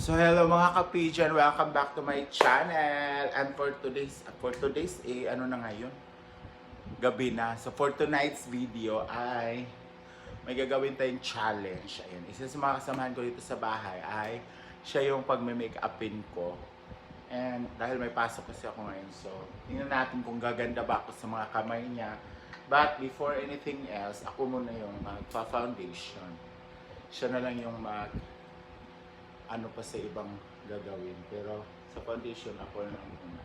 So hello mga kapijan, welcome back to my channel. And for today's for today's eh ano na ngayon? Gabi na. So for tonight's video ay may gagawin tayong challenge. Ayun, isa sa mga kasamahan ko dito sa bahay ay siya yung pagme-make upin ko. And dahil may pasok kasi ako ngayon, so tingnan natin kung gaganda ba ako sa mga kamay niya. But before anything else, ako muna yung magpa-foundation. Siya na lang yung mag ano pa sa ibang gagawin. Pero sa foundation, ako na lang muna.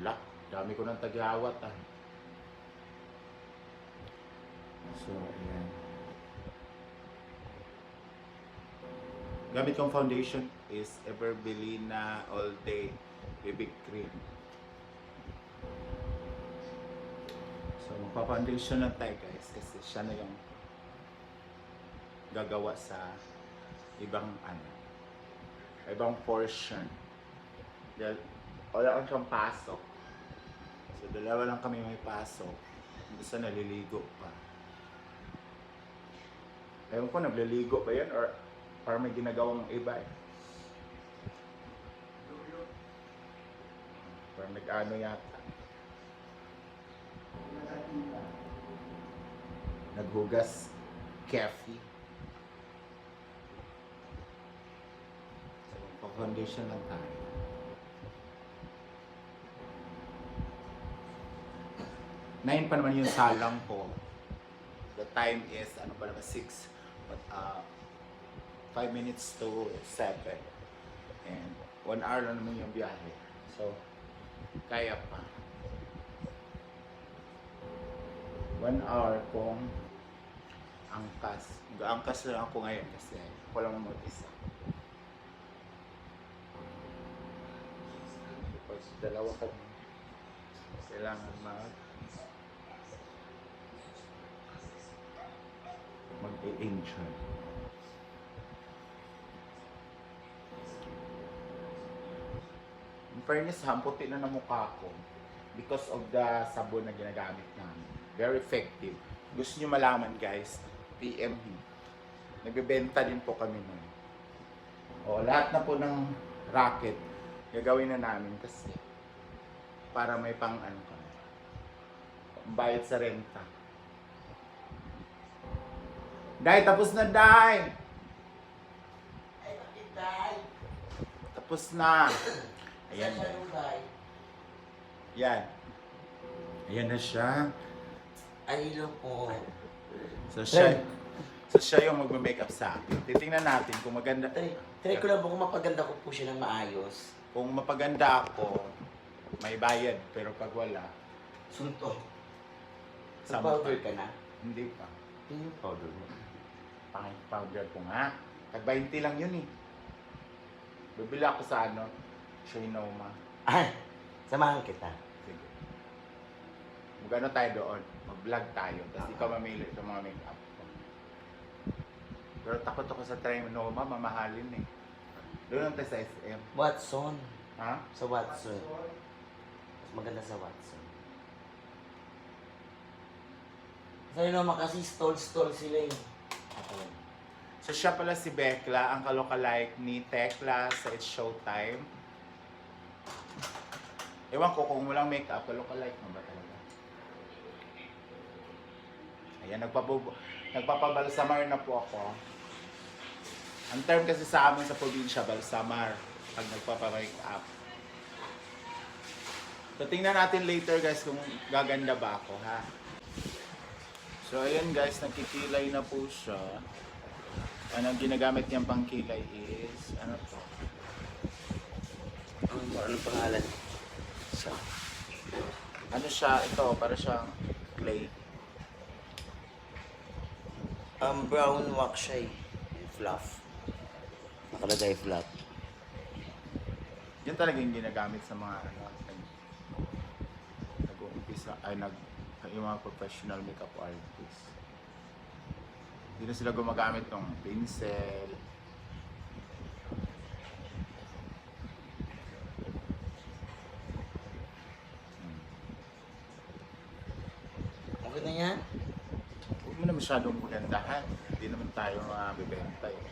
Lak, dami ko ng taghawat ah. So, ayan. Gamit kong foundation is Everbelina All Day BB Cream. So, magpa-foundation lang tayo guys kasi siya na yung gagawa sa ibang ano, ibang portion. Dahil wala kang siyang pasok. So, dalawa lang kami may pasok. Isa naliligo pa. Ewan ko, nagliligo ba yan? Or, or may ginagawang iba eh. Or nag-ano yata. Naghugas Kefi. So, foundation lang tayo. Nine pa naman yung salang ko. The time is, ano pa naman, 6. But, uh, 5 minutes to 7. And 1 hour lang naman yung biyahe. So, kaya pa. 1 hour kung angkas. Mag-angkas lang ako ngayon kasi ako lang mag-isa. Because dalawa kami. Kailangan mag mag-enjoy. In fairness, ha, puti na ng mukha ko because of the sabon na ginagamit namin. Very effective. Gusto nyo malaman guys, PM. Nagbebenta din po kami nun. O, lahat na po ng racket, gagawin na namin kasi para may pang ano. Bayad sa renta. Dai, tapos na, Dai! Ay, bakit day? Tapos na. Ayan. Day? Yan. Ayan na siya. Ay, hello po. So siya, so siya yung magme-makeup sa akin. Titingnan natin kung maganda. Try, try ko lang po kung mapaganda ko po siya ng maayos. Kung mapaganda ako, may bayad. Pero pag wala, Sunto. Sa Sampa. powder ka na? hindi pa. Yun yung powder mo. Pangit powder ko nga. Tag 20 lang yun eh. Bibili ako sa ano, Shinoma. Ah, samahan kita. Sige. Magano tayo doon. Mag-vlog tayo. Tapos ikaw mamili sa mga makeup ko. Pero takot ako sa Trinoma, mamahalin eh. Doon lang tayo sa SM. Watson. Ha? Sa Watson. Maganda sa Watson. Sa naman kasi stall-stall sila eh. Ako. So siya pala si Bekla, ang kalokalike ni Tekla sa It's Showtime. Ewan ko kung walang makeup, kalokalike mo ba talaga? Ayan, nagpapab nagpapabalsamar na po ako. Ang term kasi sa amin sa probinsya, balsamar. Pag nagpapamake-up. So tingnan natin later guys kung gaganda ba ako ha. So ayan guys, nakikilay na po siya. Ano ang ginagamit niyang pangkilay is, ano to? Ano, ano pangalan? Siya. Ano siya, ito, para siyang clay. Um, brown wax siya eh. Fluff. Nakalagay fluff. Yan talaga yung ginagamit sa mga ano, nag- nag-uumpisa, ay nag, yung mga professional makeup artists. Hindi na sila gumagamit ng pinsel. Okay na yan? Huwag mo na masyadong magandahan. Hindi naman tayo mga bibenta eh.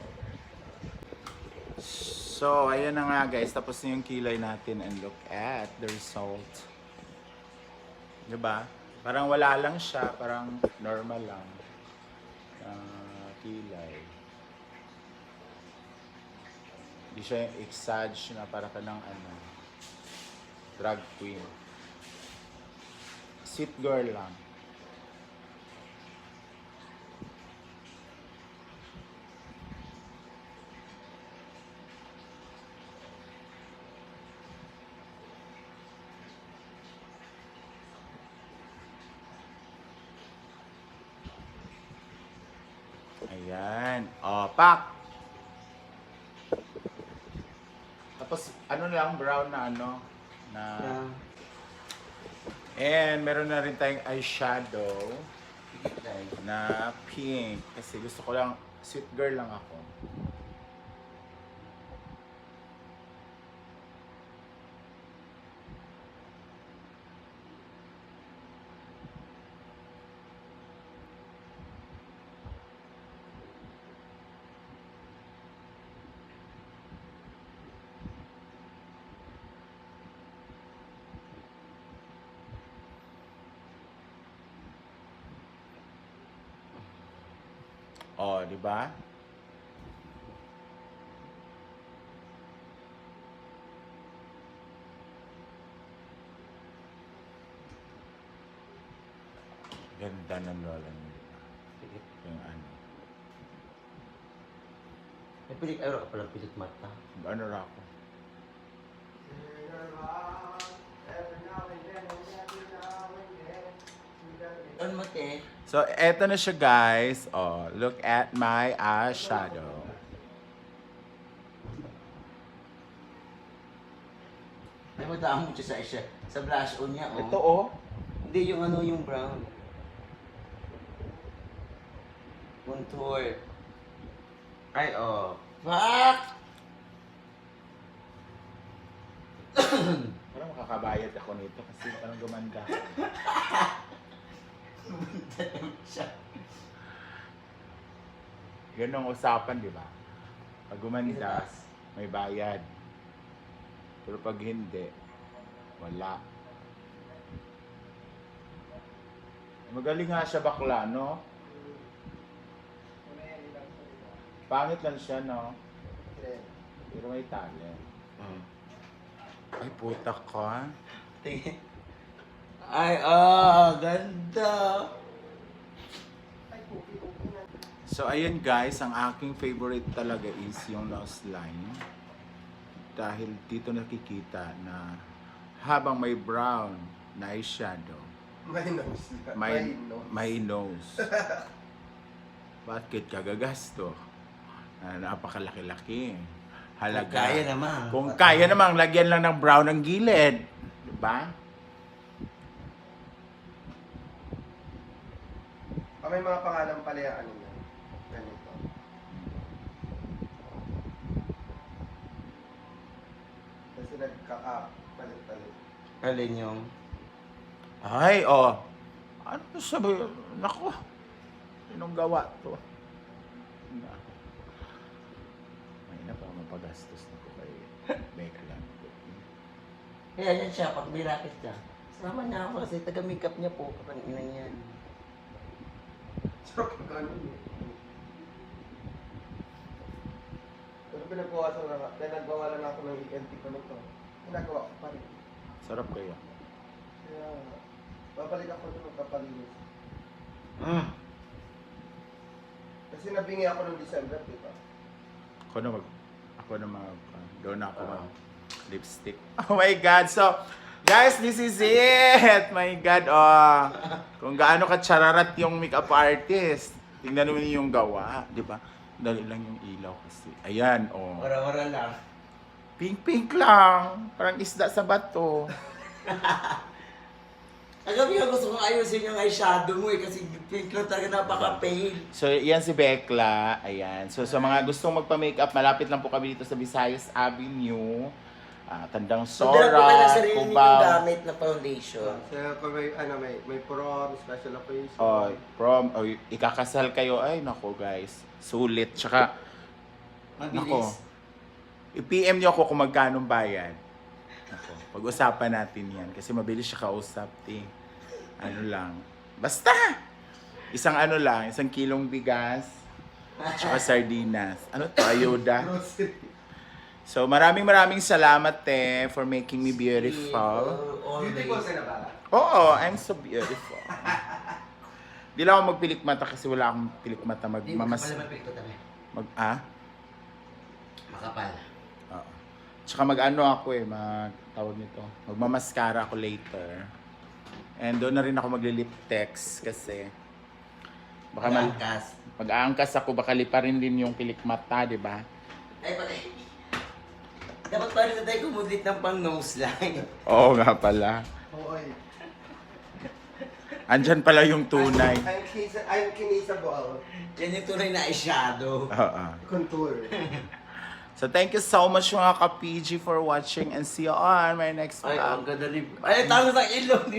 So, ayan na nga guys. Tapos na yung kilay natin and look at the result. Diba? Parang wala lang siya. Parang normal lang. Ah, kilay. Hindi siya yung exage na para ka ng ano, drag queen. Sweet girl lang. Ayan. O, pak! Tapos, ano lang, brown na ano, na... And meron na rin tayong eyeshadow na pink. Kasi gusto ko lang, sweet girl lang ako. O, di ba? Ganda ng lola niyo. Yung ano. May pilik, ayaw ka pala pilik mata. Ano ra ako? Ano mo, te? So, eto na siya guys. Oh, look at my eyeshadow. Ay, madaan mo siya sa isa. Sa blush on niya, oh. Ito oh. Hindi, yung ano, yung brown. Contour. Ay, oh. Fuck! Parang makakabayad ako nito kasi parang gumanda. siya. Yun ang usapan, di ba? Pag gumanda, may bayad. Pero pag hindi, wala. Magaling nga siya bakla, no? Pangit lang siya, no? Pero may talent. Hmm. Ay, puta ka. Tingin. Ay, ah, ganda. So, ayun guys, ang aking favorite talaga is yung nose line. Dahil dito nakikita na habang may brown na eyeshadow, May nose. may, nose. may nose. Bakit ka gagasto? Na napakalaki-laki. Halaga. Kung kaya naman. Kung kaya namang lagyan lang ng brown ang gilid. Diba? Ah, may mga pangalan pala yung ano yan. Ganito. Kasi nagka-up. Palit-palit. Alin yung... Ay, oh. Ano sabi? Nako. Sinong gawa to? Na. May na pa mapagastos na ko kay Bakeland. Kaya yan siya, pag may racket siya. Sama niya ako kasi taga-makeup niya po. Kapag ina niyan. Ko ano yun. Pero pinagbawasan na nga. Kaya nagbawalan ako ng ENT ko nito. Ginagawa ko pa rin. Sarap kaya. Kaya, babalik ako doon magpapalinis. Mm. Kasi nabingi ako ng December, di ba? Ako na mag... Ako na mag... Uh, doon ako Ah. mag lipstick. Oh my God! So, guys, this is it! My God, oh. Kung gaano ka chararat yung makeup artist. Tingnan naman yung gawa, di ba? Dali lang yung ilaw kasi. Ayan, oh. Wara-wara lang. Pink-pink lang. Parang isda sa bato. Agabi nga gusto kong ayusin yung eyeshadow mo eh kasi pink lang talaga napaka-pale. So, yan si Bekla. Ayan. So, sa mga gustong magpa-makeup, malapit lang po kami dito sa Visayas Avenue. Ah, Tandang Sora, sarili ninyong Cubao. gamit na foundation. Kaya kung may, ano, may, may prom, special occasion. Oh, prom, oh, ikakasal kayo. Ay, nako guys. Sulit. Tsaka, Mabilis. nako. I-PM niyo ako kung magkano bayad. Ako, pag-usapan natin yan. Kasi mabilis siya kausap, eh. Ano lang. Basta! Isang ano lang, isang kilong bigas, tsaka sardinas. Ano to? Grocery. So, maraming maraming salamat, te, for making me beautiful. Beautiful ka na ba? Oo, I'm so beautiful. Di lang ako magpilik mata kasi wala akong pilik mata magmamas... Makapal naman pito. Mag, ah? Makapal. Oo. Tsaka mag-ano ako eh, mag, tawag nito, magmamaskara ako later. And doon na rin ako magli-lip text kasi baka mal, Malangkas. mag-aangkas ako, baka liparin din yung pilik mata, di ba? Ay, pati. Dapat pa rin na tayo kumudlit ng pang nose line. Oo nga pala. Oo. Andyan pala yung tunay. I'm, I'm, kisa, I'm kinisable. Yan yung tunay na eyeshadow. Oo. Contour. So thank you so much mga ka-PG for watching and see you on my next Ay, ang vlog. ganda ni... Ay, talo sa ilong.